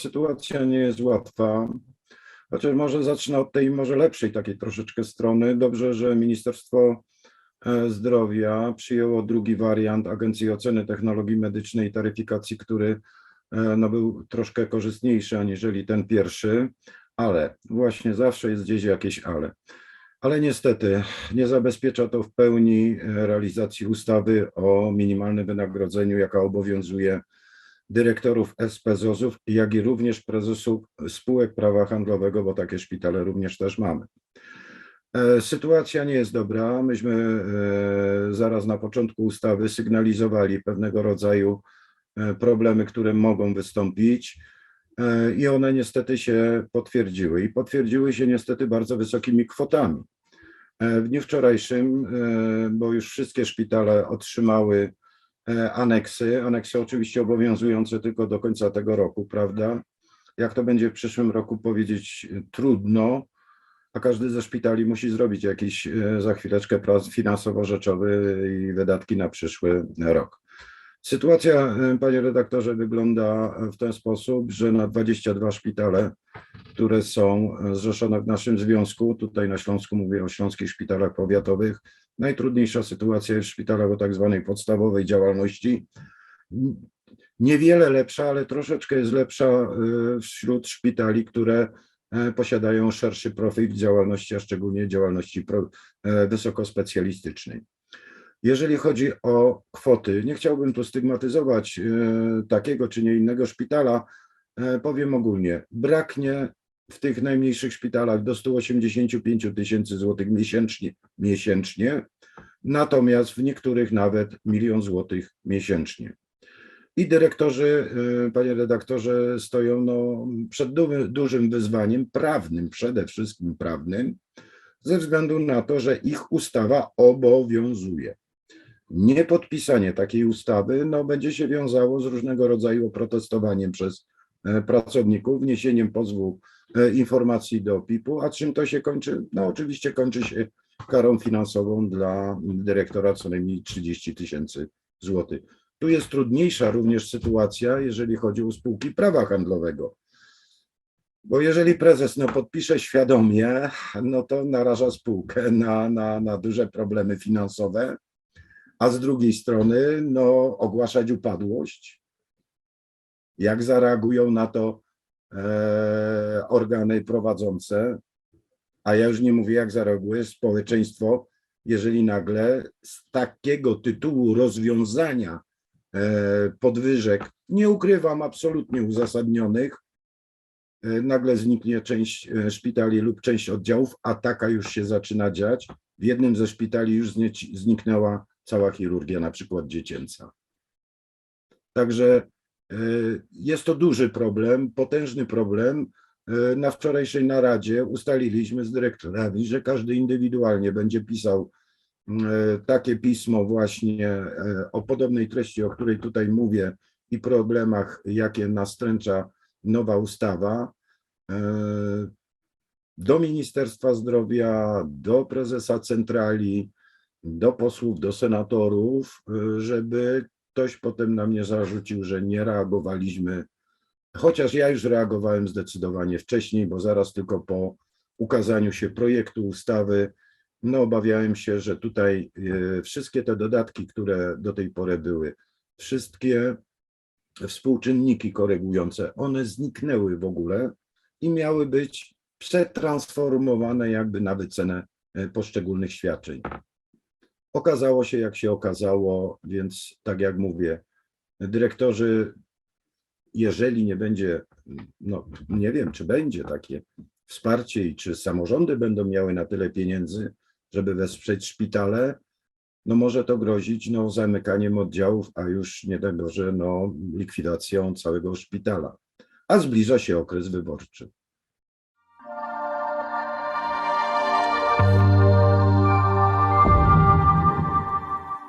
Sytuacja nie jest łatwa. Chociaż może zacznę od tej może lepszej takiej troszeczkę strony. Dobrze, że Ministerstwo e, Zdrowia przyjęło drugi wariant Agencji Oceny Technologii Medycznej i Taryfikacji, który e, no, był troszkę korzystniejszy aniżeli ten pierwszy, ale właśnie zawsze jest gdzieś jakieś ale. Ale niestety nie zabezpiecza to w pełni realizacji ustawy o minimalnym wynagrodzeniu, jaka obowiązuje dyrektorów SPZOZ-ów, jak i również prezesów spółek prawa handlowego, bo takie szpitale również też mamy. E, Sytuacja nie jest dobra. Myśmy e, zaraz na początku ustawy sygnalizowali pewnego rodzaju e, problemy, które mogą wystąpić i one niestety się potwierdziły i potwierdziły się niestety bardzo wysokimi kwotami. W dniu wczorajszym, bo już wszystkie szpitale otrzymały aneksy, aneksy oczywiście obowiązujące tylko do końca tego roku, prawda? Jak to będzie w przyszłym roku powiedzieć e, trudno, a każdy ze szpitali musi zrobić jakiś e, za chwileczkę plan finansowo-rzeczowy i wydatki na przyszły rok. Sytuacja, e, panie redaktorze, wygląda w ten sposób, że na 22 szpitale, które są e, zrzeszone w naszym związku, tutaj na Śląsku mówię o śląskich szpitalach powiatowych, najtrudniejsza sytuacja jest w szpitalach o tak zwanej podstawowej działalności. Niewiele lepsza, ale troszeczkę jest lepsza e, wśród szpitali, które e, posiadają szerszy profil działalności, a szczególnie działalności e, wysokospecjalistycznej. Jeżeli chodzi o kwoty, nie chciałbym tu stygmatyzować takiego czy nie innego szpitala, powiem ogólnie, braknie w tych najmniejszych szpitalach do 185 tysięcy złotych miesięcznie, miesięcznie, natomiast w niektórych nawet milion złotych miesięcznie. I dyrektorzy, y, panie redaktorze, stoją no, przed du- dużym wyzwaniem prawnym, przede wszystkim prawnym, ze względu na to, że ich ustawa obowiązuje. Niepodpisanie takiej ustawy no, będzie się wiązało z różnego rodzaju protestowaniem przez pracowników, wniesieniem pozwu e, informacji do PIP-u, a czym to się kończy? No oczywiście kończy się karą finansową dla dyrektora co najmniej 30 tysięcy złotych. Tu jest trudniejsza również sytuacja, jeżeli chodzi o spółki prawa handlowego. Bo jeżeli prezes no, podpisze świadomie, no to naraża spółkę na, na, na duże problemy finansowe, a z drugiej strony no, ogłaszać upadłość. Jak zareagują na to e, organy prowadzące, a ja już nie mówię, jak zareaguje społeczeństwo, jeżeli nagle z takiego tytułu rozwiązania e, podwyżek, nie ukrywam, absolutnie uzasadnionych, e, nagle zniknie część szpitali lub część oddziałów, a taka już się zaczyna dziać. W jednym ze szpitali już zniknęła cała chirurgia, na przykład dziecięca. Także jest to duży problem, potężny problem. E, Na wczorajszej naradzie ustaliliśmy z dyrektorami, że każdy indywidualnie będzie pisał e, takie pismo właśnie e, o podobnej treści, o której tutaj mówię i problemach, jakie nastręcza nowa ustawa e, do Ministerstwa Zdrowia, do prezesa centrali, do posłów, do senatorów, e, żeby ktoś potem na mnie zarzucił, że nie reagowaliśmy Chociaż ja już reagowałem zdecydowanie wcześniej, bo zaraz tylko po ukazaniu się projektu ustawy, no obawiałem się, że tutaj e, wszystkie te dodatki, które do tej pory były, wszystkie współczynniki korygujące, one zniknęły w ogóle i miały być przetransformowane jakby na wycenę e, poszczególnych świadczeń. Okazało się, jak się okazało, więc tak jak mówię, dyrektorzy jeżeli nie będzie, no nie wiem, czy będzie takie wsparcie i czy samorządy będą miały na tyle pieniędzy, żeby wesprzeć szpitale, no może to grozić no, zamykaniem oddziałów, a już nie daj Boże, no, likwidacją całego szpitala. A zbliża się okres wyborczy.